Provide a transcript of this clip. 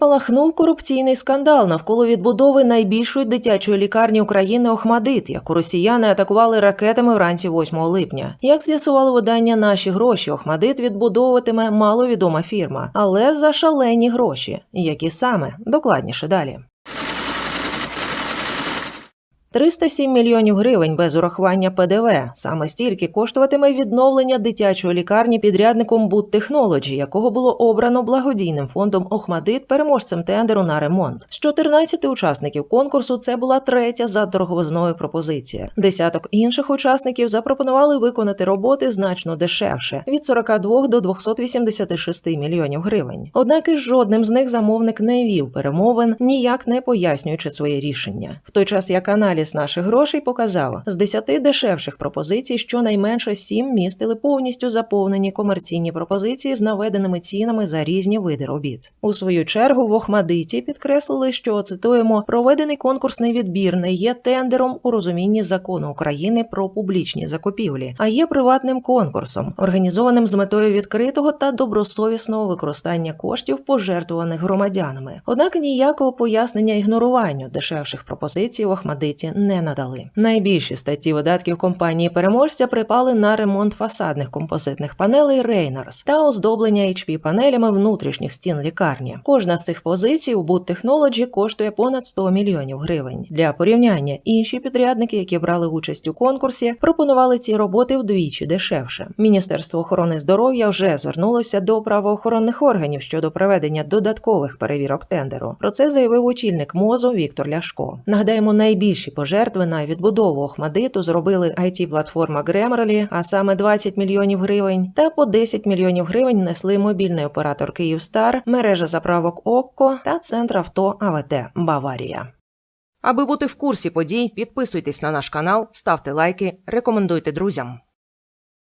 Спалахнув корупційний скандал навколо відбудови найбільшої дитячої лікарні України Охмадит, яку росіяни атакували ракетами вранці 8 липня. Як з'ясувало видання наші гроші, Охмадит відбудовуватиме маловідома фірма, але за шалені гроші. Які саме докладніше далі. 307 мільйонів гривень без урахування ПДВ. Саме стільки коштуватиме відновлення дитячої лікарні підрядником Будтехнолоджі, якого було обрано благодійним фондом Охмадит переможцем тендеру на ремонт. З 14 учасників конкурсу це була третя за дороговизною пропозиція. Десяток інших учасників запропонували виконати роботи значно дешевше від 42 до 286 мільйонів гривень. Однак із жодним з них замовник не вів перемовин, ніяк не пояснюючи своє рішення. В той час як аналіз наших грошей показав, з 10 дешевших пропозицій щонайменше 7 містили повністю заповнені комерційні пропозиції з наведеними цінами за різні види робіт. У свою чергу в Охмадиті підкреслили, що цитуємо проведений конкурсний відбір не є тендером у розумінні закону України про публічні закупівлі, а є приватним конкурсом, організованим з метою відкритого та добросовісного використання коштів, пожертвуваних громадянами. Однак ніякого пояснення ігноруванню дешевших пропозицій в Охмадиті не надали. Найбільші статті видатків компанії переможця припали на ремонт фасадних композитних панелей Reynolds та оздоблення HP панелями внутрішніх стін лікарні. Кожна з цих позицій у Boot Technology коштує понад 100 мільйонів гривень. Для порівняння інші підрядники, які брали участь у конкурсі, пропонували ці роботи вдвічі дешевше. Міністерство охорони здоров'я вже звернулося до правоохоронних органів щодо проведення додаткових перевірок тендеру. Про це заявив очільник МОЗу Віктор Ляшко. Нагадаємо, найбільші пожертви на відбудову Охмадиту зробили it платформа Grammarly, а саме 20 мільйонів гривень, та по 10 мільйонів гривень несли мобільний оператор Київстар, мережа заправок Окко та центр авто АВТ Баварія. Аби бути в курсі подій, підписуйтесь на наш канал, ставте лайки, рекомендуйте друзям.